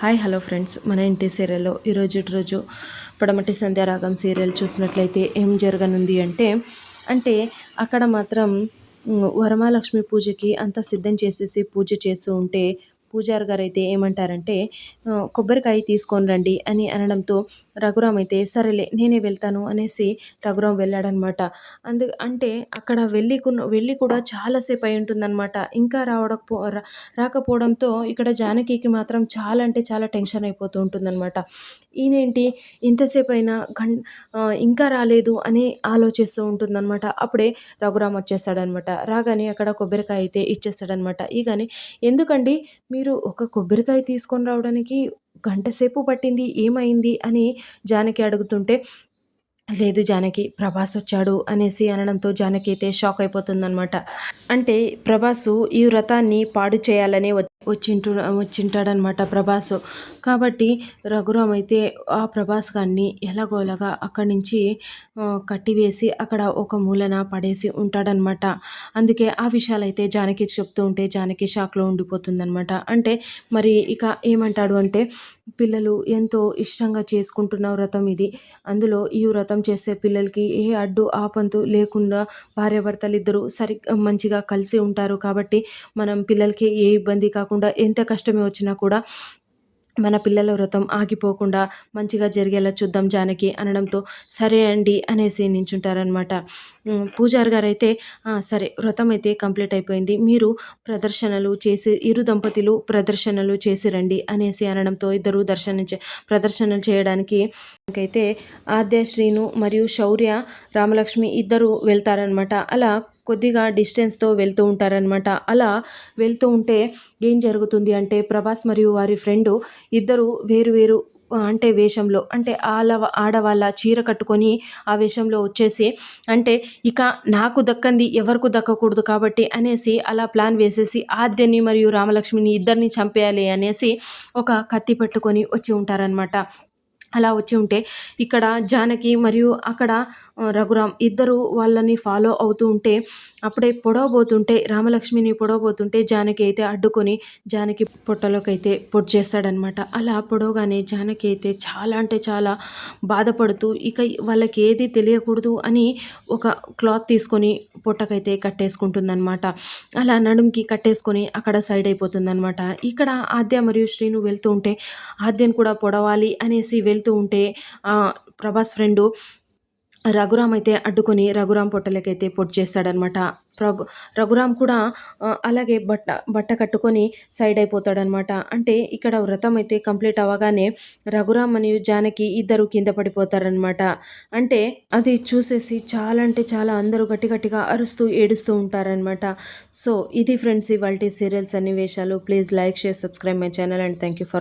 Hi hello friends. మన ఇంటి సీరియల్లో ఈరోజు రోజు పడమటి సంధ్యారాగం సీరియల్ చూసినట్లయితే ఏం జరగనుంది అంటే అంటే అక్కడ మాత్రం వరమాలక్ష్మి వరమహాలక్ష్మి పూజకి అంతా సిద్ధం చేసేసి పూజ చేస్తూ ఉంటే పూజారి గారు అయితే ఏమంటారంటే కొబ్బరికాయ తీసుకొని రండి అని అనడంతో రఘురామ్ అయితే సరేలే నేనే వెళ్తాను అనేసి రఘురామ్ వెళ్ళాడనమాట. అందు అంటే అక్కడ వెళ్ళి వెళ్ళి కూడా చాలాసేపు అయి ఉంటుందన్నమాట ఇంకా రావడకపో రా- రాకపోవడంతో ఇక్కడ జానకికి మాత్రం చాలా అంటే చాలా టెన్షన్ అయిపోతూ ఉంటుందన్నమాట ఈయనేంటి ఇంతసేపు అయినా గం ఇంకా రాలేదు అని ఆలోచిస్తూ ఉంటుందన్నమాట అప్పుడే రఘురామ్ వచ్చేస్తాడనమాట. రాగానే అక్కడ కొబ్బరికాయ అయితే ఇచ్చేస్తాడనమాట. ఇగాని ఎందుకండి? మీ మీరు ఒక కొబ్బరికాయ తీసుకొని రావడానికి గంట సేపు పట్టింది ఏమైంది అని జానకి అడుగుతుంటే లేదు జానకి ప్రభాస్ వచ్చాడు అనేసి అనడంతో జానకి అయితే షాక్ అయిపోతుందన్నమాట. అంటే ప్రభాసు ఈ వ్రతాన్ని పాడు చేయాలనే వచ్చింటు వచ్చింటాడనమాట ప్రభాస్. కాబట్టి రఘురామ్ అయితే ఆ ప్రభాస్ గారిని ఎలాగోలాగా అక్కడి నుంచి కట్టివేసి అక్కడ ఒక మూలన పడేసి ఉంటాడనమాట. అందుకే ఆ విషయాలు అయితే జానకి చెప్తూ ఉంటే జానకి షాక్లో ఉండిపోతుందనమాట. అంటే మరి ఇక ఏమంటాడు అంటే పిల్లలు ఎంతో ఇష్టంగా చేసుకుంటున్న వ్రతం ఇది. అందులో ఈ వ్రతం చేసే పిల్లలకి ఏ అడ్డు ఆపంతు లేకుండా భార్యాభర్తలు ఇద్దరు సరి మంచిగా కలిసి ఉంటారు. కాబట్టి మనం పిల్లలకి ఏ ఇబ్బంది కాకుండా కాకుండా ఎంత కష్టమే వచ్చినా కూడా మన పిల్లల వ్రతం ఆగిపోకుండా మంచిగా జరిగేలా చూద్దాం జానకి అనడంతో సరే అండి అనేసి నించుంటారనమాట పూజారి గారు అయితే సరే వ్రతం అయితే కంప్లీట్ అయిపోయింది. మీరు ప్రదర్శనలు చేసి ఇరు దంపతులు ప్రదర్శనలు చేసి రండి అనేసి అనడంతో ఇద్దరు దర్శనం చే ప్రదర్శనలు చేయడానికి అయితే ఆద్య శ్రీను మరియు శౌర్య రామలక్ష్మి ఇద్దరు వెళ్తారనమాట అలా కొద్దిగా డిస్టెన్స్తో వెళ్తూ ఉంటారనమాట అలా వెళ్తూ ఉంటే ఏం జరుగుతుంది అంటే ప్రభాస్ మరియు వారి ఫ్రెండు ఇద్దరు వేరు వేరు అంటే వేషంలో అంటే ఆల ఆడవాళ్ళ చీర కట్టుకొని ఆ వేషంలో వచ్చేసి అంటే ఇక నాకు దక్కంది ఎవరికి దక్కకూడదు కాబట్టి అనేసి అలా ప్లాన్ వేసేసి ఆద్యని మరియు రామలక్ష్మిని ఇద్దరిని చంపేయాలి అనేసి ఒక కత్తి పెట్టుకొని వచ్చి ఉంటారనమాట అలా వచ్చి ఉంటే ఇక్కడ జానకి మరియు అక్కడ రఘురామ్ ఇద్దరు వాళ్ళని ఫాలో అవుతూ ఉంటే అప్పుడే పొడవబోతుంటే రామలక్ష్మిని పొడవబోతుంటే జానకి అయితే అడ్డుకొని జానకి పొట్టలోకి అయితే పొట్టు చేస్తాడనమాట అలా పొడవగానే జానకి అయితే చాలా అంటే చాలా బాధపడుతూ ఇక వాళ్ళకి ఏది తెలియకూడదు అని ఒక క్లాత్ తీసుకొని పొట్టకైతే కట్టేసుకుంటుందన్నమాట. అలా నడుంకి కట్టేసుకొని అక్కడ సైడ్ అయిపోతుందన్నమాట. ఇక్కడ ఆద్య మరియు శ్రీను వెళ్తూ ఉంటే ఆద్యను కూడా పొడవాలి అనేసి వెళ్తూ ఉంటే ఆ, ప్రభాస్ ఫ్రెండు రఘురామ్ అయితే అడ్డుకొని రఘురామ్ పొట్టలకైతే పొట్టు చేస్తాడనమాట ప్రభు రఘురామ్ కూడా అలాగే బట్ట బట్ట కట్టుకొని సైడ్ అయిపోతాడనమాట అంటే ఇక్కడ వ్రతం అయితే కంప్లీట్ అవ్వగానే రఘురామ్ మరియు జానకి ఇద్దరు కింద పడిపోతారనమాట అంటే అది చూసేసి చాలా అంటే చాలా అందరూ గట్టి గట్టిగా అరుస్తూ ఏడుస్తూ ఉంటారనమాట సో ఇది ఫ్రెండ్స్ ఇవాళ సీరియల్స్ అన్ని వేషాలు please like share subscribe my channel and thank you for